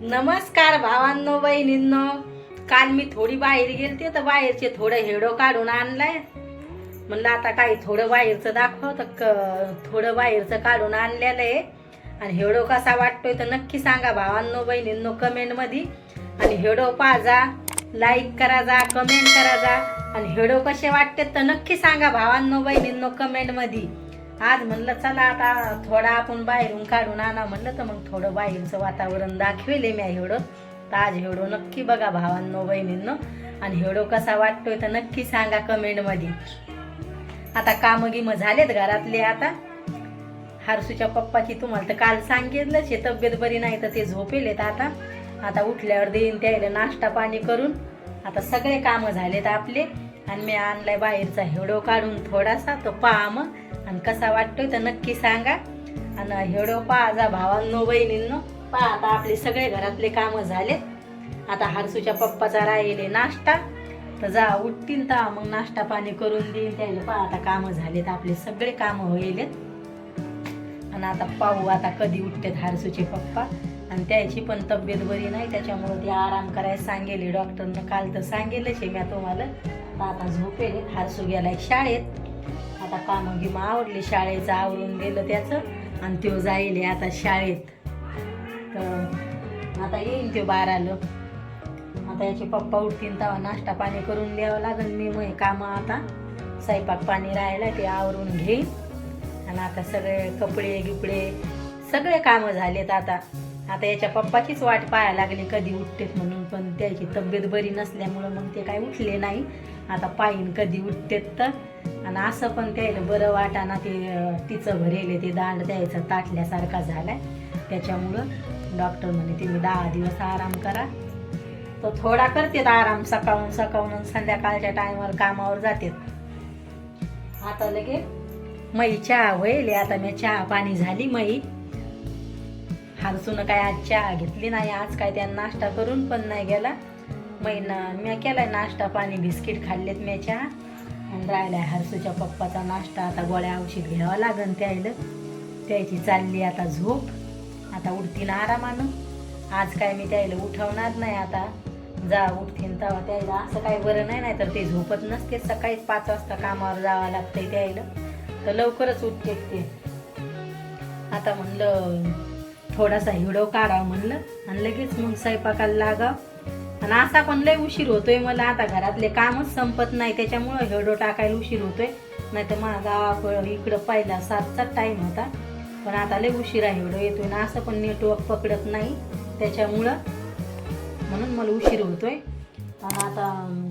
नमस्कार भावांनो बहिणींनो. काल मी थोडी बाहेर गेलते तर बाहेरचे थोडं हेडो काढून आणलाय. म्हणलं आता काही थोडं बाहेरचं दाखव तर क- थोडं बाहेरचं काढून आणलेलं आहे. आणि हेडो कसा वाटतोय तर नक्की सांगा भावांनो बहिणींनो कमेंटमध्ये. आणि हेडो पाजा लाईक करा जा कमेंट करा जा. आणि हेडो कसे वाटते तर नक्की सांगा भावांनो बहिणींनो कमेंटमध्ये. आज म्हणलं चला आता थोडा आपण बाहेरून काढून आणा म्हणलं तर मग थोडं बाहेरचं वातावरण दाखविले मी हेडो तर आज हेडो नक्की बघा भावांनो बहिणींनो. आणि हेडो कसा वाटतोय तर नक्की सांगा कमेंटमध्ये. आता कामं गिमं झालेत घरातले आता. हारसूच्या पप्पाची तुम्हाला तर काल सांगितलंच हे तब्येत बरी नाही तर ते झोपेलेत आता. आता उठल्यावर देईन त्याला नाश्ता पाणी करून. आता सगळे कामं झालेत आपले. आणि मी आणलाय बाहेरचा हेडो काढून थोडासा तो पहा मग आणि कसा वाटतोय तर नक्की सांगा. आणि हेडो पहा जा भावांनो बहिणींनो पहा आता आपले सगळे घरातले कामं झाले आता हारसूच्या पप्पाचा राहिले नाश्ता. तर जा उठतील तर मग नाश्ता पाणी करून देईन त्याला. पहा आता कामं झालेत आपले सगळे कामं होईलेत. आणि आता पाहू आता कधी उठतेत हारसूचे पप्पा. आणि त्याची पण तब्येत बरी नाही त्याच्यामुळे ते आराम करायला सांगेले. डॉक्टरनं काल तर सांगेलच आहे मी तुम्हाला. तर आता झोपेल हारसू गेलाय शाळेत. आता कामं गिमं आवडली शाळेचं आवरून गेलं त्याचं आणि तो जाईल आता शाळेत. तर आता येईन तो बाराला. आता याचे पप्पा उठतीन तेव्हा नाश्ता पाणी करून द्यावं लागेल. मी मग कामं आता स्वयंपाक पाणी राहिला ते आवरून घेईन. आणि आता सगळे कपडे गिपडे सगळे कामं झालेत आता. आता याच्या पप्पाचीच वाट पाहायला लागली कधी उठतेत म्हणून पण त्याची तब्येत बरी नसल्यामुळं मग ते काही उठले नाही. आता पाहिन कधी उठतेत तर. आणि असं पण त्याला बरं वाटाना ते तिचं भरेले ते दांड द्यायचं ताटल्यासारखा झालाय. त्याच्यामुळं डॉक्टर म्हणे तुम्ही दहा दिवस आराम करा. तो थोडा करतात आराम सकाळून सकाळून संध्याकाळच्या टायमावर कामावर जातात. आता लगे मई चहा होईल आता मी चहा पाणी झाली मई हारसून काय आज चहा घेतली नाही आज काय त्या नाश्ता करून पण नाही गेला. मैना मी केलाय नाश्ता पाणी बिस्किट खाल्लेत मी चहा. आणि राहिलाय. हरसूच्या पप्पाचा नाश्ता आता गोळ्या औषध घ्यावं लागन त्यायला. त्याची चालली आता झोप. आता उठतीन आरामानं. आज काय मी त्यायला उठवणार नाही आता. जा उठतीन तेव्हा त्यायला. असं काही बरं नाही नाही तर ते झोपत नसते. सकाळीच पाच वाजता कामावर जावं लागतंय त्यायला. तर लवकरच उठते ते. आता म्हणलं थोडासा हिडो काढावं म्हणलं. आणि लगेच मग स्वयंपाकाला लागावं. आणि असा पण लय उशीर होतोय मला. आता घरातले कामच संपत नाही त्याच्यामुळं हेडो टाकायला उशीर होतोय. नाही तर माझा गावाकडं इकडं पाहिला सातचा टाईम होता. पण आता लय उशिरा हेडो येतोय ना असं पण नेटवर्क पकडत नाही. त्याच्यामुळं म्हणून मला उशीर होतोय. आणि आता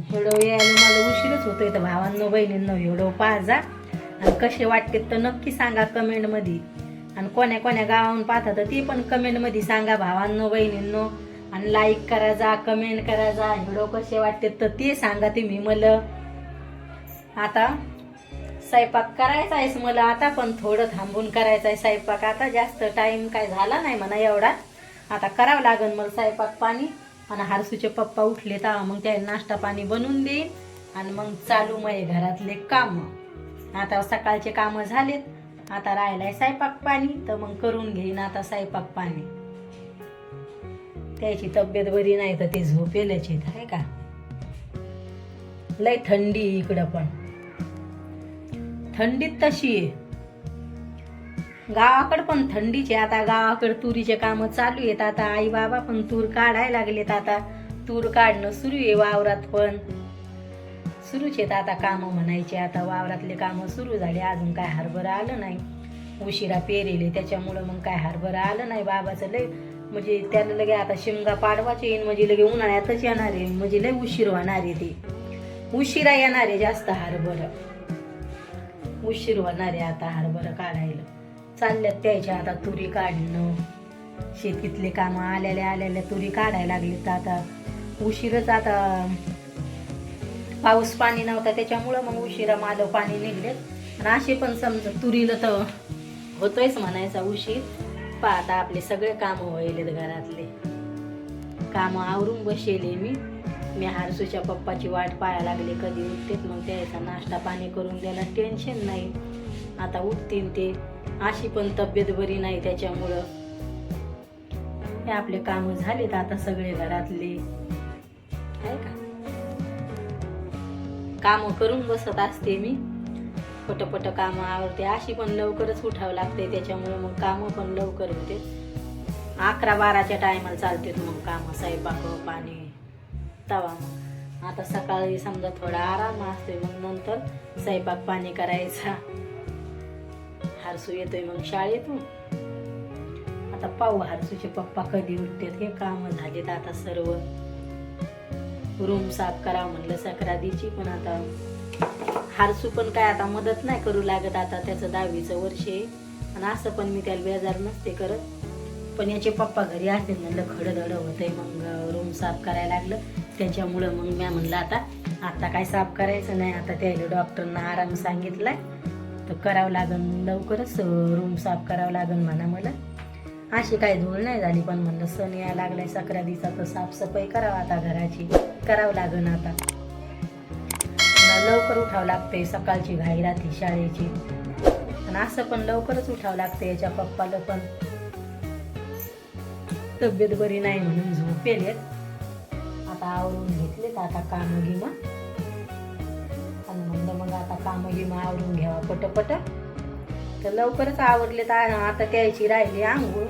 हेडो यायला मला उशीरच होतोय. तर भावांनो बहिणींनो हेडो पाहा आणि कसे वाटते तर नक्की सांगा कमेंटमध्ये आणि कोण्या कोण्या गावाहून पाहता तर ते पण कमेंटमध्ये सांगा भावांनो बहिणींनो. आणि लाईक करा जा कमेंट करा जा. व्हिडिओ कसे वाटते तर ते सांगा तुम्ही मला. आता स्वयंपाक करायचा आहेस मला. आता पण थोडं थांबून करायचा आहे स्वयंपाक. आता जास्त टाईम काय झाला नाही म्हणा एवढा. आता करावं लागेल मला स्वयंपाक पाणी. आणि हारसूचे पप्पा उठले तर मग त्या नाश्ता पाणी बनवून देईन. आणि मग चालू मये घरातले काम. आता सकाळचे कामं झालेत. आता राहिलाय स्वयंपाक पाणी. तर मग करून घेईन आता स्वयंपाक पाणी. त्याची तब्येत बरी नाही तर ते झोपेलच येत आहे का? लय थंडी आहे इकडं पण. थंडीत तशी आहे. गावाकडं पण थंडीचे आता गावाकडं तुरीचे कामं चालू आहेत. आता आई बाबा पण तूर काढायला लागलेत आता. तूर काढणं सुरू आहे वावरात पण. सुरूच आहेत आता कामं म्हणायचे. आता वावरातले कामं सुरू झाले. अजून काय हरभरा आलं नाही. उशिरा पेरेले. त्याच्यामुळं मग काय हरभरा आलं नाही. बाबाचं लय म्हणजे त्याला लगे आता शिमगा पाडवाचे येईन म्हणजे लगे उन्हाळ्यातच येणार आहे. म्हणजे लय उशीर होणार आहे ते. उशिरा येणार आहे जास्त हरभर. उशीर होणार आहे आता हरभरा काढायला. चालल्यात त्याच्या आता तुरी काढणं. शेतीतले कामं आलेल्या आलेल्या तुरी काढायला लागली तर आता. उशीरच आता पाऊस पाणी नव्हता त्याच्यामुळं मग उशिरा मालं पाणी निघले आणि असे पण समजा तुरीला तर होतोयच म्हणायचा उशीर. पहा आता आपले सगळे कामं व्हायलेत घरातले. कामं आवरून बसेले मी. मी हारसूच्या पप्पाची वाट पाहायला लागले कधी उठतेत मग त्याचा नाश्ता पाणी करून द्यायला टेन्शन नाही. आता उठतील ते. अशी पण तब्येत बरी नाही त्याच्यामुळं. हे आपले काम झालेत आता सगळे घरातले. आहे का? काम करून बसत असते मी. पटपट कामं आवडते अशी पण लवकरच उठावं लागते. त्याच्यामुळे मग कामं पण लवकर होते. अकरा बाराच्या टायमाला चालतात मग कामं. स्वयंपाक पाणी तवा. मग आता सकाळी समजा थोडा आराम असतोय मग नंतर स्वयंपाक पाणी करायचा. हारसू येतोय मग शाळेतून. आता पाहू हारसूचे पप्पा कधी उठतात. हे कामं झालेत आता सर्व. रूम साफ करा म्हणलं सकरादीची पण आता हारसू पण काय आता मदत नाही करू लागत आता त्याचं दहावीचं वर्ष आहे. आणि असं पण मी त्याला बेजार नसते करत. पण याचे पप्पा घरी असते म्हणलं खडधड होतंय मग रूम साफ करायला लागलं. त्याच्यामुळं मग म्या म्हणलं आता आता काय साफ करायचं नाही आता त्याला डॉक्टरनं आराम सांगितलाय. तर करावं लागन लवकरच रूम साफ करावं लागन म्हणा मला. अशी काही धूळ नाही झाली पण म्हणलं सण यायला लागलाय सक्रातीचा तर साफसफाई करावं आता घराची. करावं लागन आता. लवकर उठावं लागते सकाळची घाई राहते शाळेची. आणि असं पण लवकरच उठावं लागते याच्या पप्पाला पण. तब्येत बरी नाही म्हणून झोपेलेत आता आवरून घेतलेत आता काम गिमा आणि म्हणलं मग आता काम गिमा आवरून घ्यावा पटपट. तर लवकरच आवडलेत तर आता त्याची राहिली आंघोळ.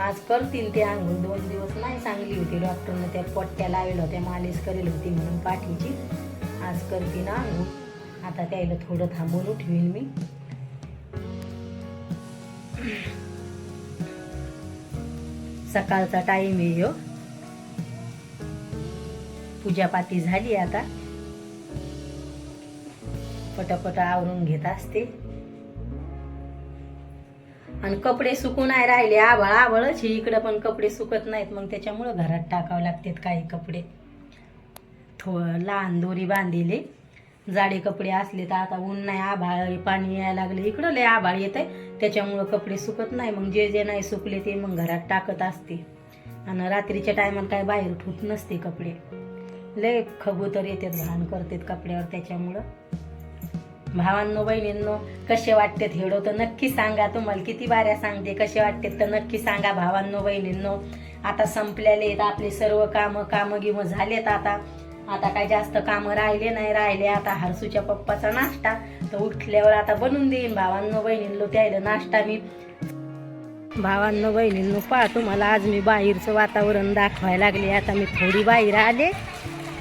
आज करतील ते आंघोळ दोन दिवस नाही चांगली होती डॉक्टरनं त्या पट्ट्या लावल्या होत्या मालिश करेल होती म्हणून पाठीची. आज करते ना आता त्याला थोडं थांबून ठेवीन मी. सकाळचा टाइम आहे हो पूजापाती झाली आता. पटापट आवरून घेत असते. आणि कपडे सुकून नाही राहिले. आभाळ आभळच इकडं पण कपडे सुकत नाहीत. मग त्याच्यामुळं घरात टाकावं लागतात काही कपडे. थो लहान दोरी बांधिले जाडे कपडे असले तर आता ऊन नाही आभाळ पाणी यायला लागले. इकडं लय आभाळ येत आहे त्याच्यामुळं कपडे सुकत नाही. मग जे जे नाही सुकले ते मग घरात टाकत असते. आणि रात्रीच्या टायमाला काय बाहेर ठूत नसते कपडे. लय खबूतर येतात घाण करतात कपड्यावर. त्याच्यामुळं भावांनो बहिणींनो कसे वाटतात हेडो तर नक्की सांगा. तुम्हाला किती बाऱ्या सांगते कसे वाटतात तर नक्की सांगा भावांनो बहिणींनो. आता संपलेले आहेत आपले सर्व कामं कामं गिमं झालेत आता. आता काय जास्त कामं राहिले नाही राहिले आता हरसूच्या पप्पाचा नाश्ता. तर उठल्यावर आता बनवून देईन भावांनो बहिणींनो त्याला नाश्ता मी. भावांनो बहिणींनो पहा तुम्हाला आज मी बाहेरचं वातावरण दाखवायला लागले. आता मी थोडी बाहेर आले.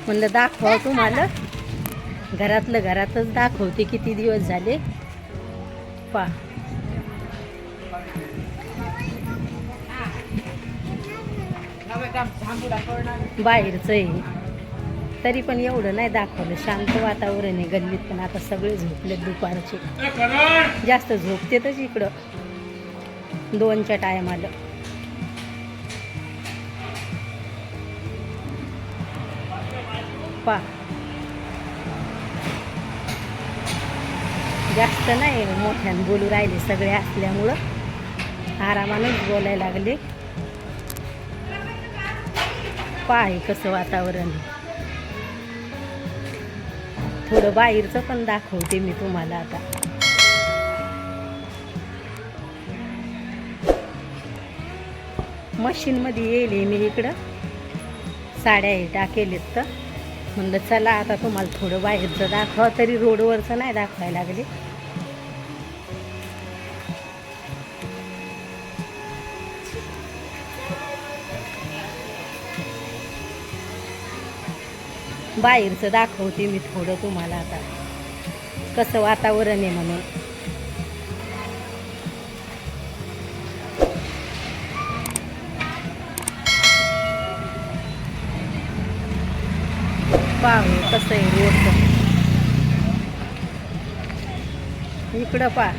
म्हणलं दाखवा तुम्हाला. घरातलं घरातच दाखवते किती दिवस झाले. पा बाहेरचं आहे. तरी पण एवढं नाही दाखवलं. शांत वातावरण आहे गल्लीत पण आता सगळे झोपलेत दुपारचे. जास्त झोपतेतच इकडं. दोनच्या टायमाला पा जास्त नाही मोठ्यानं बोलू राहिले सगळे असल्यामुळं. आरामानच बोलायला लागले. पाय कसं वातावरण आहे. थोडं बाहेरचं पण दाखवते मी तुम्हाला आता. मशीनमध्ये येईल मी इकडं. साड्या हे टाकेलेत तर. म्हणलं चला आता तुम्हाला थोडं बाहेरचं दाखवा तरी रोडवरचं नाही दाखवायला लागले. बाहेरचं दाखवते मी थोडं तुम्हाला आता. कसं वातावरण आहे म्हणून. पाहू कसं आहे रोडचं. इकडं पा